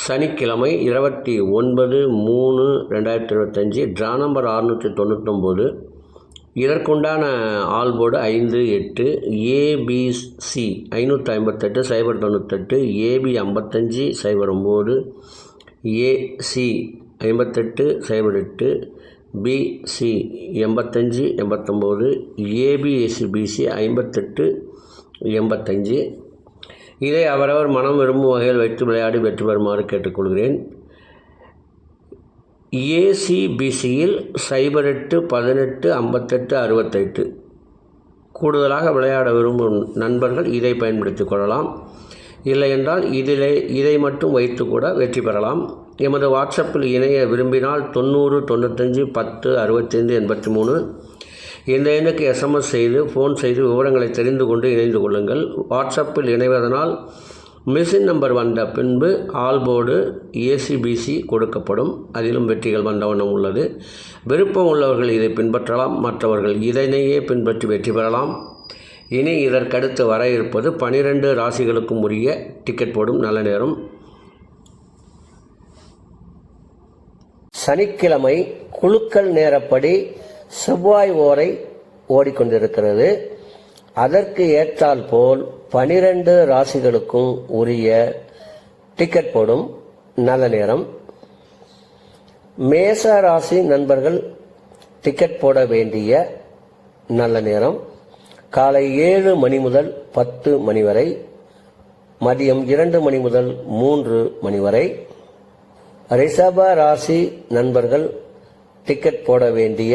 சனிக்கிழமை இருபத்தி ஒன்பது மூணு ரெண்டாயிரத்தி இருபத்தஞ்சி ட்ரா நம்பர் அறுநூற்றி தொண்ணூத்தொம்போது இதற்குண்டான ஆல்போர்டு ஐந்து எட்டு ஏபிசி ஐநூற்றி ஐம்பத்தெட்டு சைபர் தொண்ணூத்தெட்டு ஏபி ஐம்பத்தஞ்சி சைபர் ஒம்பது ஏசி ஐம்பத்தெட்டு சைபர் எட்டு பிசி எண்பத்தஞ்சி எண்பத்தொம்போது ஏபிஎஸ்சி பிசி ஐம்பத்தெட்டு எண்பத்தஞ்சு. இதை அவரவர் மனம் விரும்பும் வகையில் வைத்து விளையாடி வெற்றி பெறுமாறு கேட்டுக்கொள்கிறேன். ஏசிபிசியில் சைபர் எட்டு பதினெட்டு ஐம்பத்தெட்டு அறுபத்தெட்டு கூடுதலாக விளையாட விரும்பும் நண்பர்கள் இதை பயன்படுத்திக் கொள்ளலாம். இல்லை என்றால் இதிலே இதை மட்டும் வைத்து கூட வெற்றி பெறலாம். எமது வாட்ஸ்அப்பில் இணைய விரும்பினால் தொண்ணூறு தொண்ணூத்தஞ்சு பத்து அறுபத்தைந்து எண்பத்தி மூணு இந்த எண்ணுக்கு எஸ்எம்எஸ் செய்து ஃபோன் செய்து விவரங்களை தெரிந்து கொண்டு இணைந்து கொள்ளுங்கள். வாட்ஸ்அப்பில் இணைவதனால் மிஷின் நம்பர் வந்த பின்பு ஆல்போர்டு ஏசிபிசி கொடுக்கப்படும். அதிலும் வெற்றிகள் வந்தவண்ணம் உள்ளது. விருப்பம் உள்ளவர்கள் இதை பின்பற்றலாம். மற்றவர்கள் இதனையே பின்பற்றி வெற்றி பெறலாம். இனி இதற்கடுத்து வர இருப்பது பனிரெண்டு ராசிகளுக்கும் உரிய டிக்கெட் போடும் நல்ல நேரம். சனிக்கிழமை குழுக்கள் நேரப்படி செவ்வாய் ஓரை ஓடிக்கொண்டிருக்கிறது. அதற்கு ஏற்றால் போல் பனிரெண்டு ராசிகளுக்கும் உரிய டிக்கெட் போடும் நல்ல நேரம். மேச ராசி நண்பர்கள் டிக்கெட் போட வேண்டிய நல்ல நேரம். காலை ஏழு மணி முதல் பத்து மணி வரை மதியம் இரண்டு மணி முதல் மூன்று மணி வரை ரிஷப ராசி நண்பர்கள் டிக்கெட் போட வேண்டிய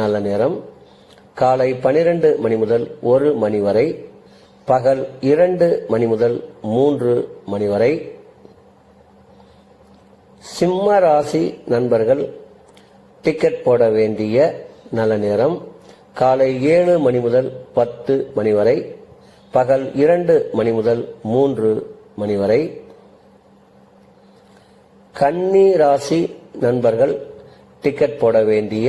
நல்ல நேரம். காலை பனிரெண்டு மணி முதல் ஒரு மணி வரை பகல் இரண்டு மணி முதல் மூன்று மணி வரை. சிம்ம ராசி நண்பர்கள் டிக்கெட் போட வேண்டிய நல்ல நேரம். காலை ஏழு மணி முதல் பத்து மணி வரை பகல் இரண்டு மணி முதல் மூன்று மணி வரை. கன்னி ராசி நண்பர்கள் டிக்கெட் போட வேண்டிய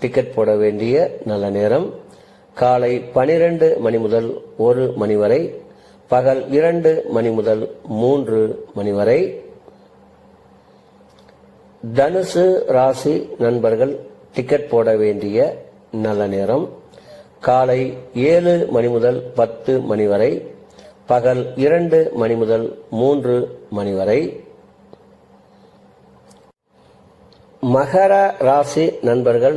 டிக்கெட் போட வேண்டிய நல்ல நேரம். காலை பனிரெண்டு மணி முதல் ஒரு மணி வரை பகல் இரண்டு மணி முதல் மூன்று மணி வரை. தனுசு ராசி நண்பர்கள் டிக்கெட் போட வேண்டிய நல்ல நேரம். காலை ஏழு மணி முதல் பத்து மணி வரை பகல் இரண்டு மணி முதல் மூன்று மணி வரை. மகர ராசி நண்பர்கள்